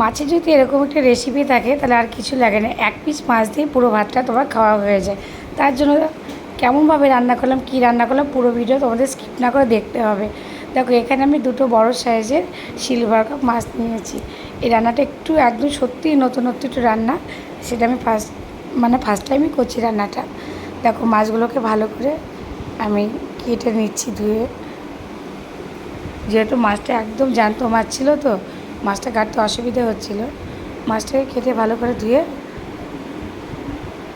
মাছের যদি এরকম একটা রেসিপি থাকে, তাহলে আর কিছু লাগে না। এক পিস মাছ দিয়ে পুরো ভাতটা তোমার খাওয়া হয়ে যায়। তার জন্য কেমনভাবে রান্না করলাম, কী রান্না করলাম, পুরো ভিডিও তোমাদের স্কিপ না করে দেখতে হবে। দেখো, এখানে আমি দুটো বড় সাইজের সিলভার কাপ মাছ নিয়েছি। এই রান্নাটা একটু একদম সত্যিই নতুনত্ব একটু রান্না। সেটা আমি ফার্স্ট মানে ফার্স্ট টাইমই করছি রান্নাটা। দেখো, মাছগুলোকে ভালো করে আমি কেটে নিচ্ছি ধুয়ে। যেহেতু মাছটা একদম জ্যান্ত মাছ ছিল তো মাছটা কাটতে অসুবিধা হচ্ছিল। মাছটাকে কেটে ভালো করে ধুয়ে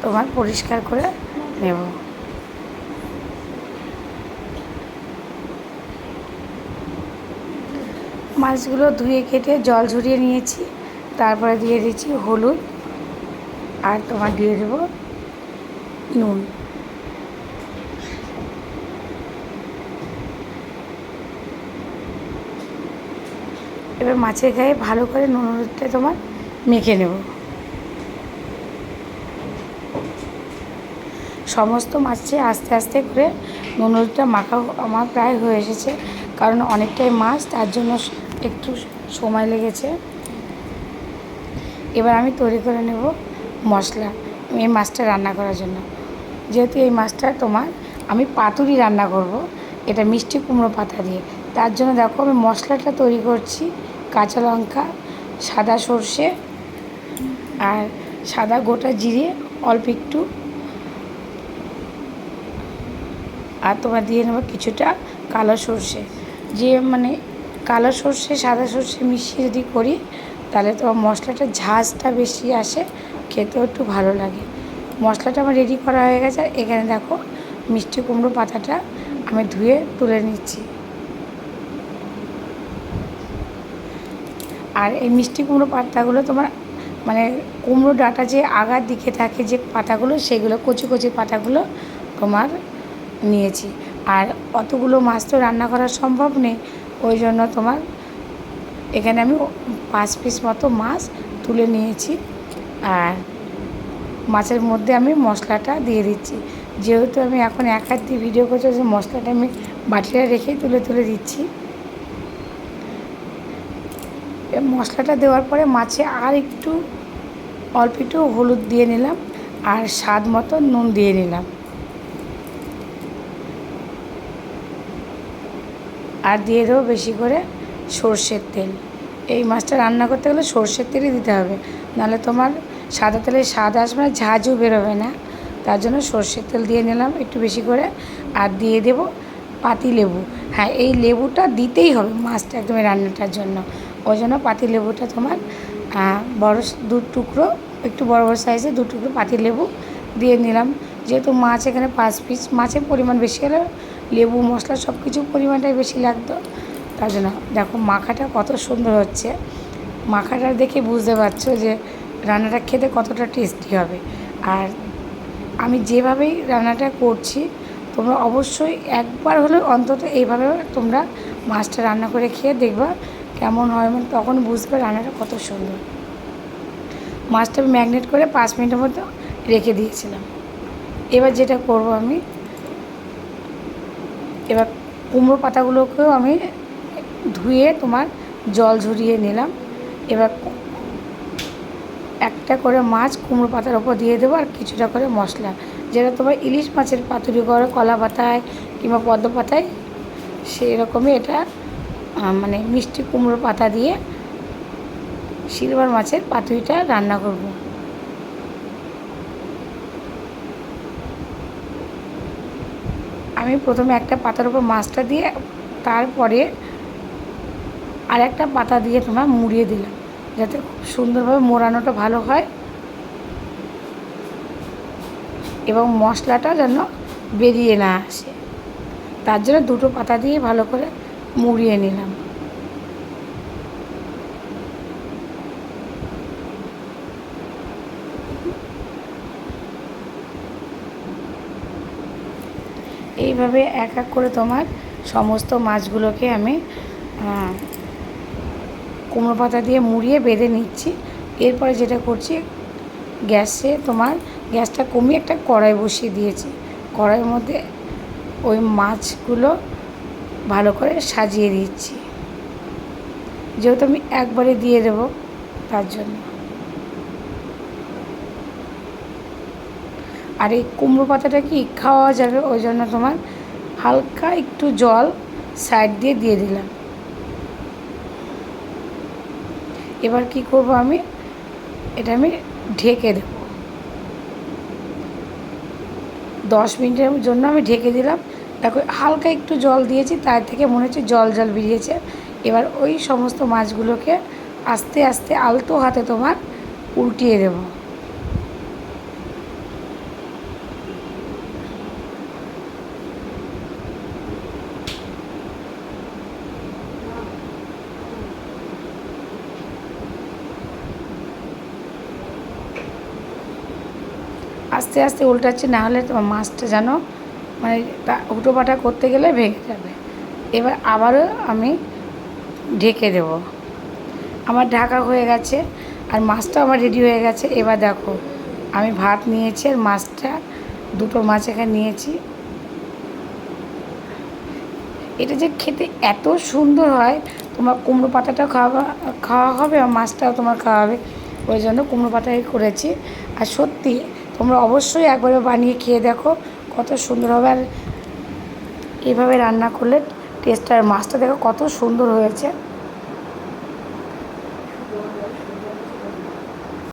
তোমার পরিষ্কার করে নেব। মাছগুলো ধুয়ে কেটে জল ঝরিয়ে নিয়েছি, তারপরে দিয়ে দিচ্ছি হলুদ, আর তোমার দিয়ে দেবো নুন। এবার মাছের গায়ে ভালো করে নুন হলুদটা তোমার মেখে নেব। সমস্ত মাছে আস্তে আস্তে করে নুন হলুদটা মাখা আমার প্রায় হয়ে এসেছে, কারণ অনেকটাই মাছ, তার জন্য একটু সময় লেগেছে। এবার আমি তৈরি করে নেব মশলা এই মাছটা রান্না করার জন্য। যেহেতু এই মাছটা তোমার আমি পাতুরি রান্না করব, এটা মিষ্টি কুমড়ো পাতা দিয়ে। তার জন্য দেখো আমি মশলাটা তৈরি করছি। কাঁচা লঙ্কা, সাদা সর্ষে আর সাদা গোটা জিরে অল্প একটু। আর তোমার দিয়ে নেব কিছুটা কালো সর্ষে। যে মানে কালো সর্ষে, সাদা সর্ষে মিশিয়ে যদি করি, তাহলে তোমার মশলাটা ঝাঁঝটা বেশি আসে, খেতেও একটু ভালো লাগে। মশলাটা আমার রেডি করা হয়ে গেছে। এখানে দেখো মিষ্টি কুমড়ো পাতাটা আমি ধুয়ে তুলে নিচ্ছি। আর এই মিষ্টি কুমড়ো পাতাগুলো তোমার মানে কুমড়ো ডাঁটা যে আগার দিকে থাকে যে পাতাগুলো, সেগুলো, কচি কচি পাতাগুলো তোমার নিয়েছি। আর অতগুলো মাছ তো রান্না করা সম্ভব নেই, ওই জন্য তোমার এখানে আমি পাঁচ পিস মতো মাছ তুলে নিয়েছি। আর মাছের মধ্যে আমি মশলাটা দিয়ে দিচ্ছি। যেহেতু আমি এখন এক হাত দিয়ে ভিডিও করছি মশলাটা আমি বাটিটা রেখেই তুলে তুলে দিচ্ছি। মশলাটা দেওয়ার পরে মাছে আর একটু, অল্প একটু হলুদ দিয়ে নিলাম আর স্বাদ মতো নুন দিয়ে নিলাম। আর দিয়ে দেবো বেশি করে সর্ষের তেল। এই মাছটা রান্না করতে গেলে সর্ষের তেলই দিতে হবে। নাহলে তোমার সাদা তেলের স্বাদ আসবে না, ঝাঁঝও বেরোবে না। তার জন্য সর্ষের তেল দিয়ে নিলাম একটু বেশি করে। আর দিয়ে দেবো পাতি লেবু হ্যাঁ এই লেবুটা দিতেই হবে মাছটা একদমই রান্নাটার জন্য। ওই জন্য পাতি লেবুটা তোমার বড় দু টুকরো, একটু বড় বড় সাইজে দু টুকরো পাতি লেবু দিয়ে নিলাম। যেহেতু মাছ এখানে পাঁচ পিস মাছের পরিমাণ বেশি হলে লেবু, মশলা সব কিছু পরিমাণটাই বেশি লাগতো। তার জন্য দেখো মাখাটা কত সুন্দর হচ্ছে। মাখাটা দেখে বুঝতে পারছ যে রান্নাটা খেতে কতটা টেস্টি হবে। আর আমি যেভাবেই রান্নাটা করছি, তোমরা অবশ্যই একবার হলেও অন্তত এইভাবে তোমরা মাছটা রান্না করে খেয়ে দেখবা। কেমন হয় মানে তখন বুঝবে রান্নাটা কত সুন্দর। মাছটা আমি ম্যাগনেট করে পাঁচ মিনিটের মতো রেখে দিয়েছিলাম। এবার যেটা করব আমি, এবার কুমড়ো পাতাগুলোকেও আমি ধুয়ে তোমার জল ঝরিয়ে নিলাম। এবার একটা করে মাছ কুমড়ো পাতার ওপর দিয়ে দেবো আর কিছুটা করে মশলা। যেটা তোমার ইলিশ মাছের পাতুরি করে কলা পাতায় কিংবা পদ্ম পাতায় সেই রকমই এটা মানে মিষ্টি কুমড়ো পাতা দিয়ে সিলভার মাছের পাতুরিটা রান্না করব। আমি প্রথমে একটা পাতার উপর মাছটা দিয়ে তারপরে আর একটা পাতা দিয়ে তোমার মুড়িয়ে দিলাম, যাতে খুব সুন্দরভাবে মোড়ানোটা ভালো হয় এবং মশলাটা যেন বেরিয়ে না আসে। তার জন্য দুটো পাতা দিয়ে ভালো করে মুড়িয়ে নিলাম। এইভাবে এক এক করে তোমার সমস্ত মাছগুলোকে আমি কুমড়ো পাতা দিয়ে মুড়িয়ে বেঁধে নিচ্ছি। এরপরে যেটা করছি, গ্যাসে তোমার গ্যাসটা কমিয়ে একটা কড়াই বসিয়ে দিয়েছি। কড়াইয়ের মধ্যে ওই মাছগুলো ভালো করে সাজিয়ে দিচ্ছি। যেহেতু আমি একবারে দিয়ে দেবো, তার জন্য। আর এই কুমড়ো পাতাটা কি খাওয়া যাবে, ওই জন্য তোমার হালকা একটু জল সাইড দিয়ে দিয়ে দিলাম। এবার কি করব আমি? এটা আমি ঢেকে দেব। দশ মিনিটের জন্য আমি ঢেকে দিলাম। দেখো, হালকা একটু জল দিয়েছি, তার থেকে মনে হচ্ছে জল জল বেরিয়েছে। এবার ওই সমস্ত মাছগুলোকে আস্তে আস্তে আলতো হাতে তোমার উল্টিয়ে দেবো। আস্তে আস্তে উল্টাচ্ছে, না হলে তোমার মাছটা যেন মানে হুটো পাটা করতে গেলে ভেঙে যাবে। এবার আবারও আমি ঢেকে দেব। আমার ঢাকা হয়ে গেছে আর মাছটাও আমার রেডি হয়ে গেছে। এবার দেখো, আমি ভাত নিয়েছি আর মাছটা, দুটো মাছ এখানে নিয়েছি। এটা যে খেতে এত সুন্দর হয়, তোমার কুমড়ো পাতাটাও খাওয়া খাওয়া হবে আর মাছটাও তোমার খাওয়া হবে। ওই জন্য কুমড়ো পাতাই করেছি। আর সত্যি, তোমরা অবশ্যই একবার বানিয়ে খেয়ে দেখো। কত সুন্দর হবে। আর এইভাবে রান্না করলে টেস্ট আর মাছটা দেখো কত সুন্দর হয়েছে।